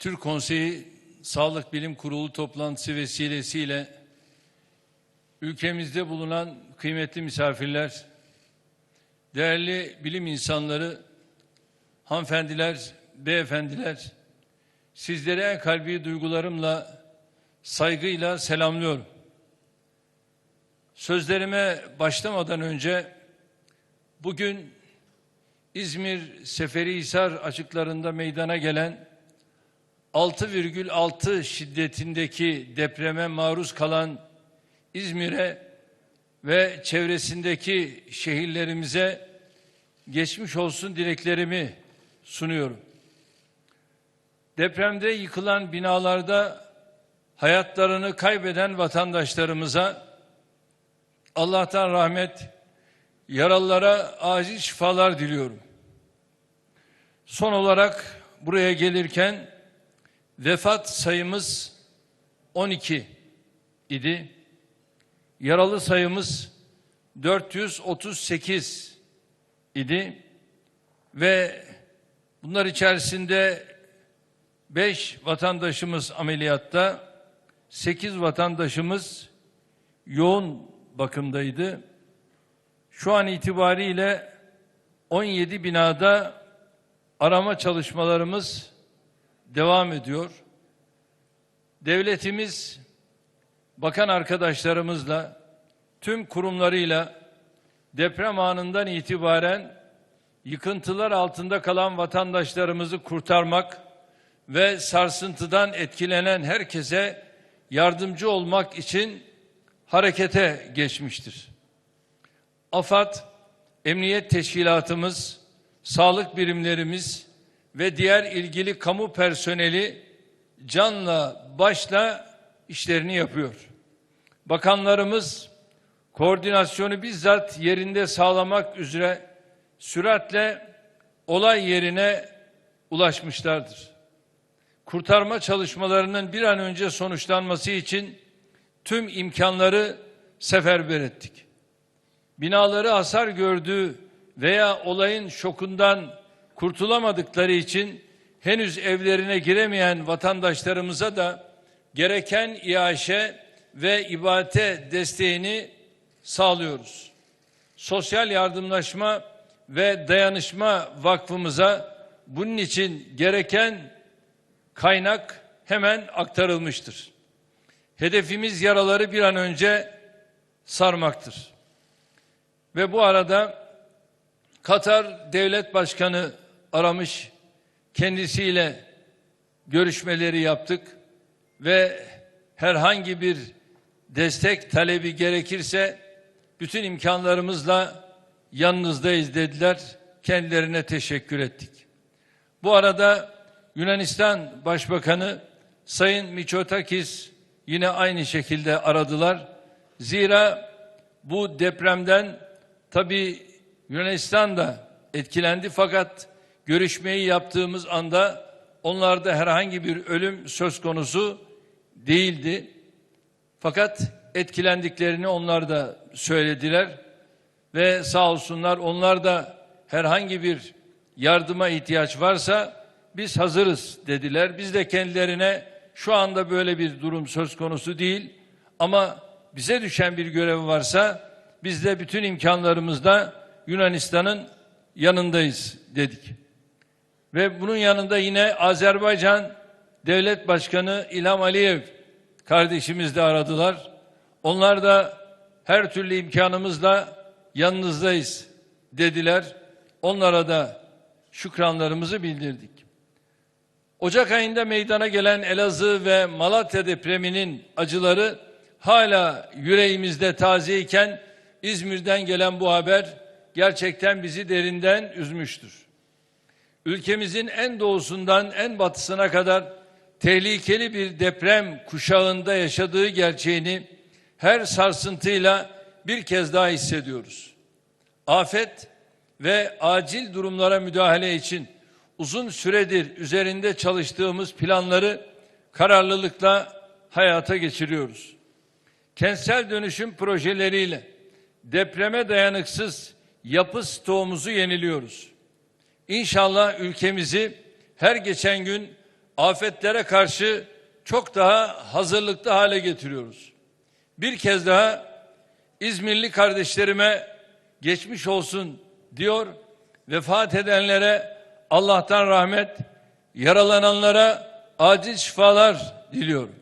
Türk Konseyi Sağlık Bilim Kurulu toplantısı vesilesiyle ülkemizde bulunan kıymetli misafirler, değerli bilim insanları, hanımefendiler, beyefendiler, sizlere kalbi duygularımla, saygıyla selamlıyorum. Sözlerime başlamadan önce bugün İzmir Seferihisar açıklarında meydana gelen 6,6 şiddetindeki depreme maruz kalan İzmir'e ve çevresindeki şehirlerimize geçmiş olsun dileklerimi sunuyorum. Depremde yıkılan binalarda hayatlarını kaybeden vatandaşlarımıza Allah'tan rahmet, yaralılara acil şifalar diliyorum. Son olarak buraya gelirken vefat sayımız 12 idi. Yaralı sayımız 438 idi ve bunlar içerisinde 5 vatandaşımız ameliyatta, 8 vatandaşımız yoğun bakımdaydı. Şu an itibariyle 17 binada arama çalışmalarımız devam ediyor. Devletimiz bakan arkadaşlarımızla tüm kurumlarıyla deprem anından itibaren yıkıntılar altında kalan vatandaşlarımızı kurtarmak ve sarsıntıdan etkilenen herkese yardımcı olmak için harekete geçmiştir. AFAD, Emniyet Teşkilatımız, sağlık birimlerimiz ve diğer ilgili kamu personeli canla başla işlerini yapıyor. Bakanlarımız koordinasyonu bizzat yerinde sağlamak üzere süratle olay yerine ulaşmışlardır. Kurtarma çalışmalarının bir an önce sonuçlanması için tüm imkanları seferber ettik. Binaları hasar gördüğü veya olayın şokundan kurtulamadıkları için henüz evlerine giremeyen vatandaşlarımıza da gereken iaşe ve ibadete desteğini sağlıyoruz. Sosyal Yardımlaşma ve Dayanışma Vakfımıza bunun için gereken kaynak hemen aktarılmıştır. Hedefimiz yaraları bir an önce sarmaktır. Ve bu arada Katar Devlet Başkanı aramış, kendisiyle görüşmeleri yaptık ve herhangi bir destek talebi gerekirse bütün imkanlarımızla yanınızdayız dediler. Kendilerine teşekkür ettik. Bu arada Yunanistan Başbakanı Sayın Miçotakis yine aynı şekilde aradılar. Zira bu depremden tabi Yunanistan da etkilendi fakat görüşmeyi yaptığımız anda onlarda herhangi bir ölüm söz konusu değildi. Fakat etkilendiklerini onlar da söylediler ve sağ olsunlar onlar da herhangi bir yardıma ihtiyaç varsa biz hazırız dediler. Biz de kendilerine şu anda böyle bir durum söz konusu değil ama bize düşen bir görev varsa biz de bütün imkanlarımızla Yunanistan'ın yanındayız dedik. Ve bunun yanında yine Azerbaycan Devlet Başkanı İlham Aliyev kardeşimiz de aradılar. Onlar da her türlü imkanımızla yanınızdayız dediler. Onlara da şükranlarımızı bildirdik. Ocak ayında meydana gelen Elazığ ve Malatya depreminin acıları hala yüreğimizde tazeyken İzmir'den gelen bu haber gerçekten bizi derinden üzmüştür. Ülkemizin en doğusundan en batısına kadar tehlikeli bir deprem kuşağında yaşadığı gerçeğini her sarsıntıyla bir kez daha hissediyoruz. Afet ve acil durumlara müdahale için uzun süredir üzerinde çalıştığımız planları kararlılıkla hayata geçiriyoruz. Kentsel dönüşüm projeleriyle depreme dayanıksız yapı stoğumuzu yeniliyoruz. İnşallah ülkemizi her geçen gün afetlere karşı çok daha hazırlıklı hale getiriyoruz. Bir kez daha İzmirli kardeşlerime geçmiş olsun diyor. Vefat edenlere Allah'tan rahmet, yaralananlara acil şifalar diliyorum.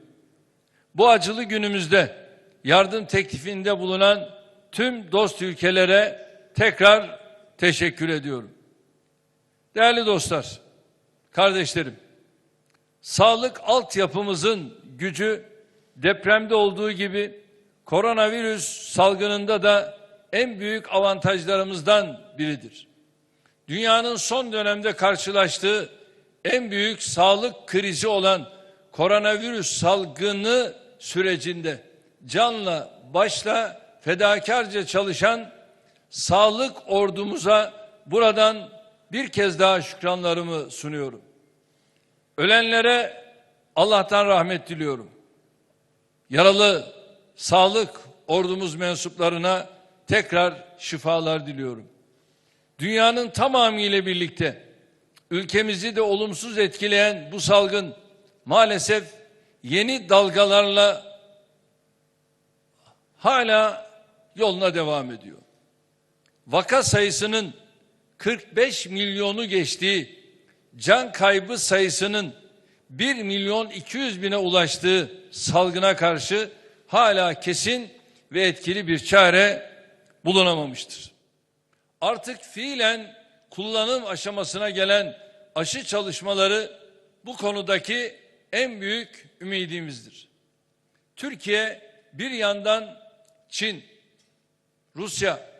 Bu acılı günümüzde yardım teklifinde bulunan tüm dost ülkelere tekrar teşekkür ediyorum. Değerli dostlar, kardeşlerim, sağlık altyapımızın gücü depremde olduğu gibi koronavirüs salgınında da en büyük avantajlarımızdan biridir. Dünyanın son dönemde karşılaştığı en büyük sağlık krizi olan koronavirüs salgını sürecinde canla başla fedakarca çalışan sağlık ordumuza buradan bir kez daha şükranlarımı sunuyorum. Ölenlere Allah'tan rahmet diliyorum. Yaralı sağlık ordumuz mensuplarına tekrar şifalar diliyorum. Dünyanın tamamıyla birlikte ülkemizi de olumsuz etkileyen bu salgın maalesef yeni dalgalarla hala yoluna devam ediyor. Vaka sayısının 45 milyonu geçtiği, can kaybı sayısının 1 milyon 200 bine ulaştığı salgına karşı hala kesin ve etkili bir çare bulunamamıştır. Artık fiilen kullanım aşamasına gelen aşı çalışmaları bu konudaki en büyük ümidimizdir. Türkiye bir yandan Çin, Rusya,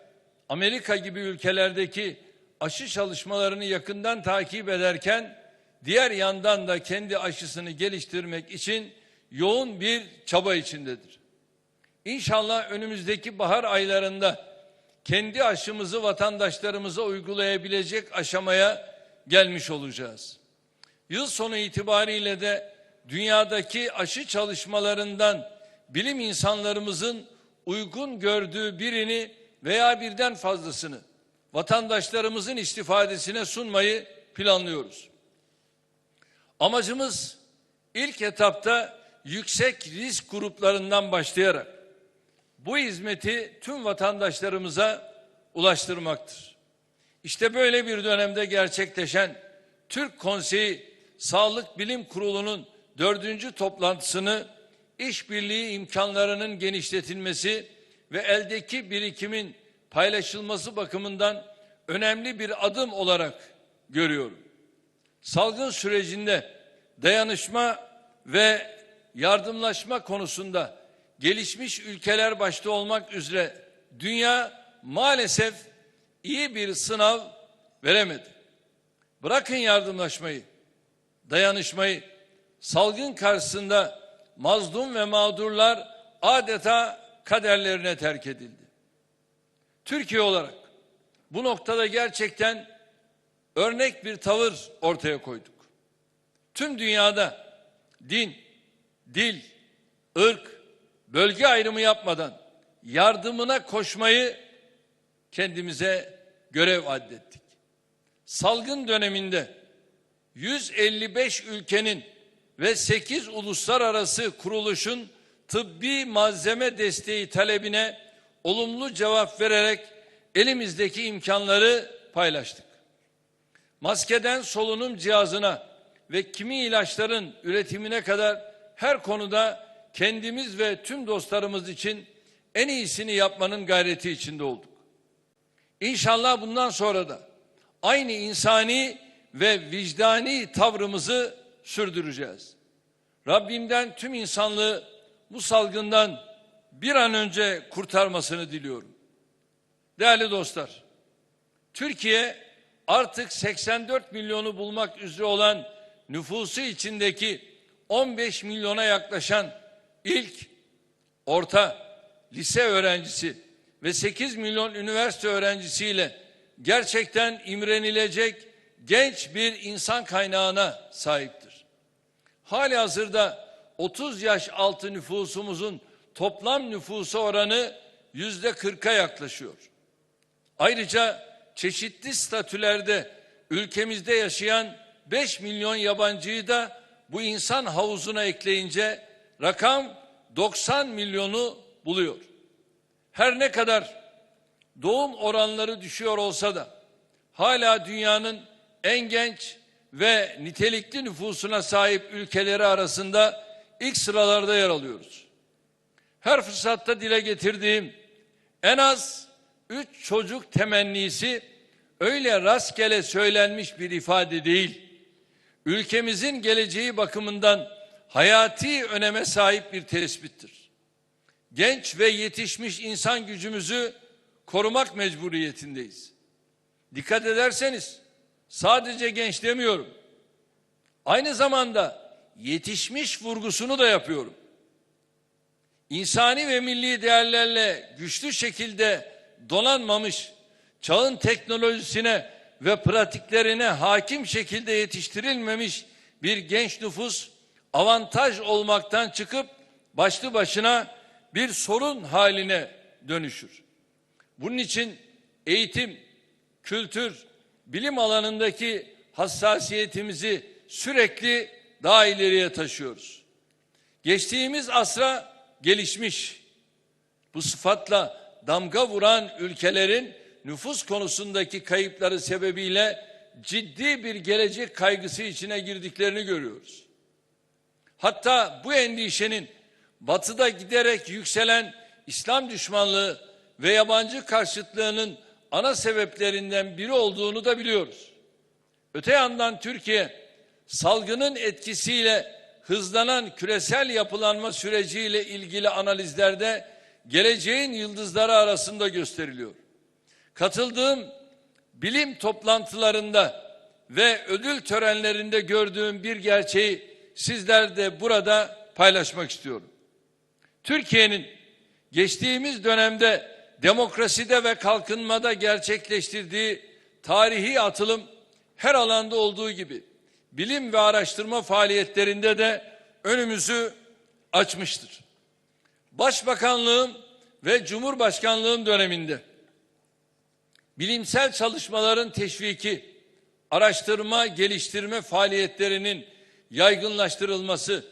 Amerika gibi ülkelerdeki aşı çalışmalarını yakından takip ederken diğer yandan da kendi aşısını geliştirmek için yoğun bir çaba içindedir. İnşallah önümüzdeki bahar aylarında kendi aşımızı vatandaşlarımıza uygulayabilecek aşamaya gelmiş olacağız. Yıl sonu itibariyle de dünyadaki aşı çalışmalarından bilim insanlarımızın uygun gördüğü birini veya birden fazlasını vatandaşlarımızın istifadesine sunmayı planlıyoruz. Amacımız ilk etapta yüksek risk gruplarından başlayarak bu hizmeti tüm vatandaşlarımıza ulaştırmaktır. İşte böyle bir dönemde gerçekleşen Türk Konseyi Sağlık Bilim Kurulu'nun dördüncü toplantısını işbirliği imkanlarının genişletilmesi ve eldeki birikimin paylaşılması bakımından önemli bir adım olarak görüyorum. Salgın sürecinde dayanışma ve yardımlaşma konusunda gelişmiş ülkeler başta olmak üzere dünya maalesef iyi bir sınav veremedi. Bırakın yardımlaşmayı, dayanışmayı, salgın karşısında mazlum ve mağdurlar adeta kaderlerine terk edildi. Türkiye olarak bu noktada gerçekten örnek bir tavır ortaya koyduk. Tüm dünyada din, dil, ırk, bölge ayrımı yapmadan yardımına koşmayı kendimize görev addettik. Salgın döneminde 155 ülkenin ve 8 uluslararası kuruluşun tıbbi malzeme desteği talebine olumlu cevap vererek elimizdeki imkanları paylaştık. Maskeden solunum cihazına ve kimi ilaçların üretimine kadar her konuda kendimiz ve tüm dostlarımız için en iyisini yapmanın gayreti içinde olduk. İnşallah bundan sonra da aynı insani ve vicdani tavrımızı sürdüreceğiz. Rabbimden tüm insanlığı bu salgından bir an önce kurtarmasını diliyorum. Değerli dostlar, Türkiye artık 84 milyonu bulmak üzere olan nüfusu içindeki 15 milyona yaklaşan ilk orta lise öğrencisi ve 8 milyon üniversite öğrencisiyle gerçekten imrenilecek genç bir insan kaynağına sahiptir. Hali hazırda 30 yaş altı nüfusumuzun toplam nüfusu oranı yüzde 40'a yaklaşıyor. Ayrıca çeşitli statülerde ülkemizde yaşayan 5 milyon yabancıyı da bu insan havuzuna ekleyince rakam 90 milyonu buluyor. Her ne kadar doğum oranları düşüyor olsa da hala dünyanın en genç ve nitelikli nüfusuna sahip ülkeleri arasında ilk sıralarda yer alıyoruz. Her fırsatta dile getirdiğim en az üç çocuk temennisi öyle rastgele söylenmiş bir ifade değil. Ülkemizin geleceği bakımından hayati öneme sahip bir tespittir. Genç ve yetişmiş insan gücümüzü korumak mecburiyetindeyiz. Dikkat ederseniz sadece genç demiyorum. Aynı zamanda yetişmiş vurgusunu da yapıyorum. İnsani ve milli değerlerle güçlü şekilde donanmamış, çağın teknolojisine ve pratiklerine hakim şekilde yetiştirilmemiş bir genç nüfus avantaj olmaktan çıkıp başlı başına bir sorun haline dönüşür. Bunun için eğitim, kültür, bilim alanındaki hassasiyetimizi sürekli daha ileriye taşıyoruz. Geçtiğimiz asra gelişmiş, bu sıfatla damga vuran ülkelerin nüfus konusundaki kayıpları sebebiyle ciddi bir gelecek kaygısı içine girdiklerini görüyoruz. Hatta bu endişenin batıda giderek yükselen İslam düşmanlığı ve yabancı karşıtlığının ana sebeplerinden biri olduğunu da biliyoruz. Öte yandan Türkiye salgının etkisiyle hızlanan küresel yapılanma süreciyle ilgili analizlerde geleceğin yıldızları arasında gösteriliyor. Katıldığım bilim toplantılarında ve ödül törenlerinde gördüğüm bir gerçeği sizlerle burada paylaşmak istiyorum. Türkiye'nin geçtiğimiz dönemde demokraside ve kalkınmada gerçekleştirdiği tarihi atılım her alanda olduğu gibi bilim ve araştırma faaliyetlerinde de önümüzü açmıştır. Başbakanlığım ve Cumhurbaşkanlığım döneminde bilimsel çalışmaların teşviki, araştırma, geliştirme faaliyetlerinin yaygınlaştırılması,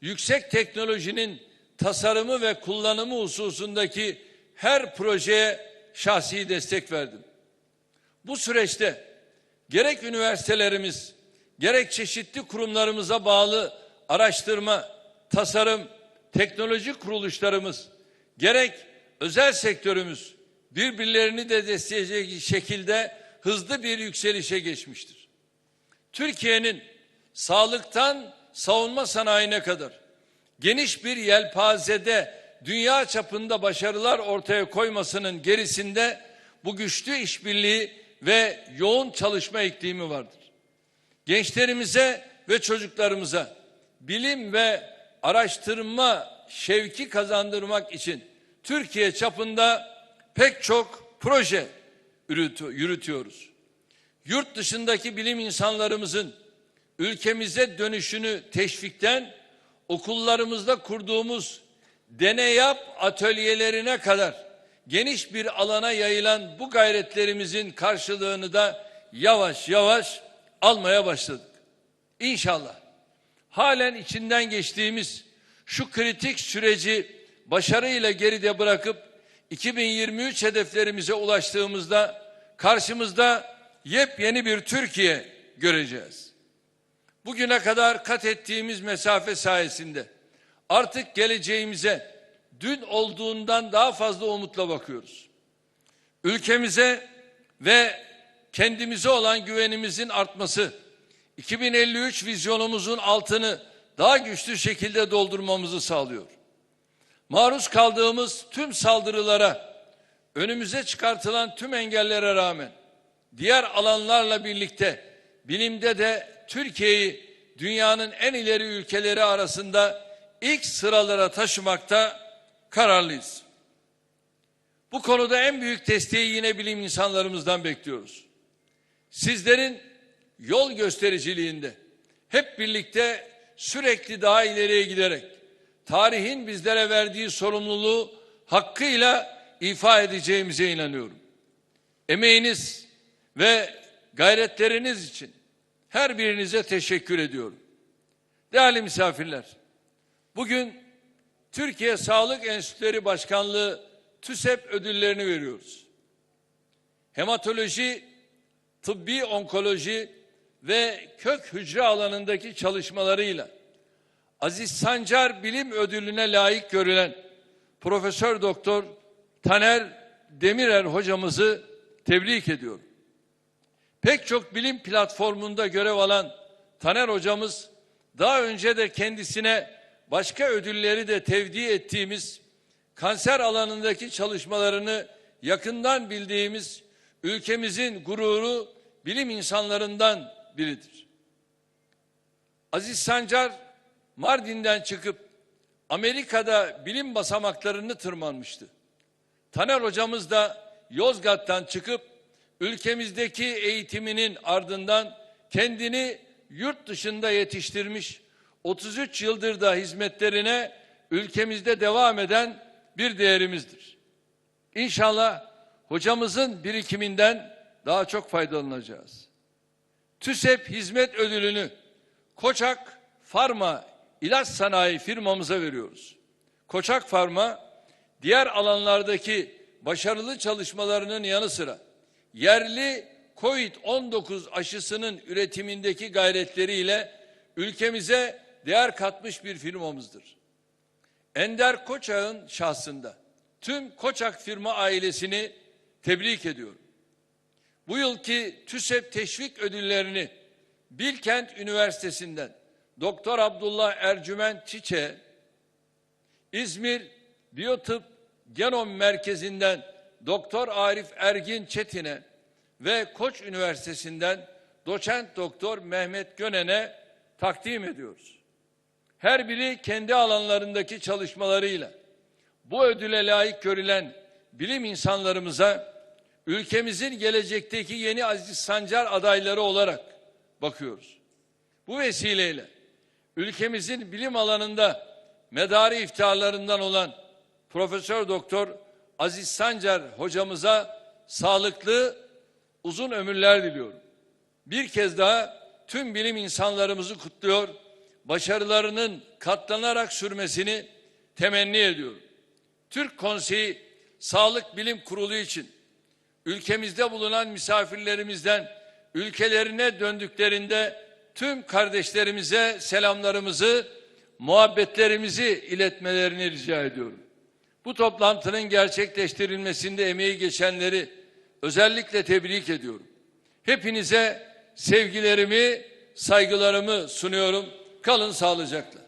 yüksek teknolojinin tasarımı ve kullanımı hususundaki her projeye şahsi destek verdim. Bu süreçte gerek üniversitelerimiz, gerek çeşitli kurumlarımıza bağlı araştırma, tasarım, teknoloji kuruluşlarımız, gerek özel sektörümüz birbirlerini de destekleyecek şekilde hızlı bir yükselişe geçmiştir. Türkiye'nin sağlıktan savunma sanayine kadar geniş bir yelpazede dünya çapında başarılar ortaya koymasının gerisinde bu güçlü işbirliği ve yoğun çalışma iklimi vardır. Gençlerimize ve çocuklarımıza bilim ve araştırma şevki kazandırmak için Türkiye çapında pek çok proje yürütüyoruz. Yurt dışındaki bilim insanlarımızın ülkemize dönüşünü teşvikten okullarımızda kurduğumuz deney yap atölyelerine kadar geniş bir alana yayılan bu gayretlerimizin karşılığını da yavaş yavaş almaya başladık. İnşallah halen içinden geçtiğimiz şu kritik süreci başarıyla geride bırakıp 2023 hedeflerimize ulaştığımızda karşımızda yepyeni bir Türkiye göreceğiz. Bugüne kadar kat ettiğimiz mesafe sayesinde artık geleceğimize dün olduğundan daha fazla umutla bakıyoruz. Ülkemize ve kendimize olan güvenimizin artması 2053 vizyonumuzun altını daha güçlü şekilde doldurmamızı sağlıyor. Maruz kaldığımız tüm saldırılara, önümüze çıkartılan tüm engellere rağmen diğer alanlarla birlikte bilimde de Türkiye'yi dünyanın en ileri ülkeleri arasında ilk sıralara taşımakta kararlıyız. Bu konuda en büyük desteği yine bilim insanlarımızdan bekliyoruz. Sizlerin yol göstericiliğinde hep birlikte sürekli daha ileriye giderek tarihin bizlere verdiği sorumluluğu hakkıyla ifa edeceğimize inanıyorum. Emeğiniz ve gayretleriniz için her birinize teşekkür ediyorum. Değerli misafirler, bugün Türkiye Sağlık Enstitüleri Başkanlığı TÜSEP ödüllerini veriyoruz. Hematoloji, tıbbi onkoloji ve kök hücre alanındaki çalışmalarıyla Aziz Sancar Bilim Ödülüne layık görülen Profesör Doktor Taner Demirer hocamızı tebrik ediyorum. Pek çok bilim platformunda görev alan Taner hocamız daha önce de kendisine başka ödülleri de tevdi ettiğimiz kanser alanındaki çalışmalarını yakından bildiğimiz ülkemizin gururu bilim insanlarından biridir. Aziz Sancar Mardin'den çıkıp Amerika'da bilim basamaklarını tırmanmıştı. Taner hocamız da Yozgat'tan çıkıp ülkemizdeki eğitiminin ardından kendini yurt dışında yetiştirmiş 33 yıldır da hizmetlerine ülkemizde devam eden bir değerimizdir. İnşallah hocamızın birikiminden daha çok faydalanacağız. TÜSEP hizmet ödülünü Koçak Farma ilaç sanayi firmamıza veriyoruz. Koçak Farma diğer alanlardaki başarılı çalışmalarının yanı sıra yerli COVID-19 aşısının üretimindeki gayretleriyle ülkemize değer katmış bir firmamızdır. Ender Koçak'ın şahsında tüm Koçak firma ailesini tebrik ediyorum. Bu yılki TÜSEP teşvik ödüllerini Bilkent Üniversitesi'nden Doktor Abdullah Ercüment Çiçe, İzmir Biyotıp Genom Merkezi'nden Doktor Arif Ergin Çetin'e ve Koç Üniversitesi'nden Doçent Doktor Mehmet Gönen'e takdim ediyoruz. Her biri kendi alanlarındaki çalışmalarıyla bu ödüle layık görülen bilim insanlarımıza ülkemizin gelecekteki yeni Aziz Sancar adayları olarak bakıyoruz. Bu vesileyle ülkemizin bilim alanında medarı iftiharlarından olan Profesör Doktor Aziz Sancar hocamıza sağlıklı uzun ömürler diliyorum. Bir kez daha tüm bilim insanlarımızı kutluyor, başarılarının katlanarak sürmesini temenni ediyorum. Türk Konseyi Sağlık Bilim Kurulu için ülkemizde bulunan misafirlerimizden ülkelerine döndüklerinde tüm kardeşlerimize selamlarımızı, muhabbetlerimizi iletmelerini rica ediyorum. Bu toplantının gerçekleştirilmesinde emeği geçenleri özellikle tebrik ediyorum. Hepinize sevgilerimi, saygılarımı sunuyorum. Kalın sağlıcakla.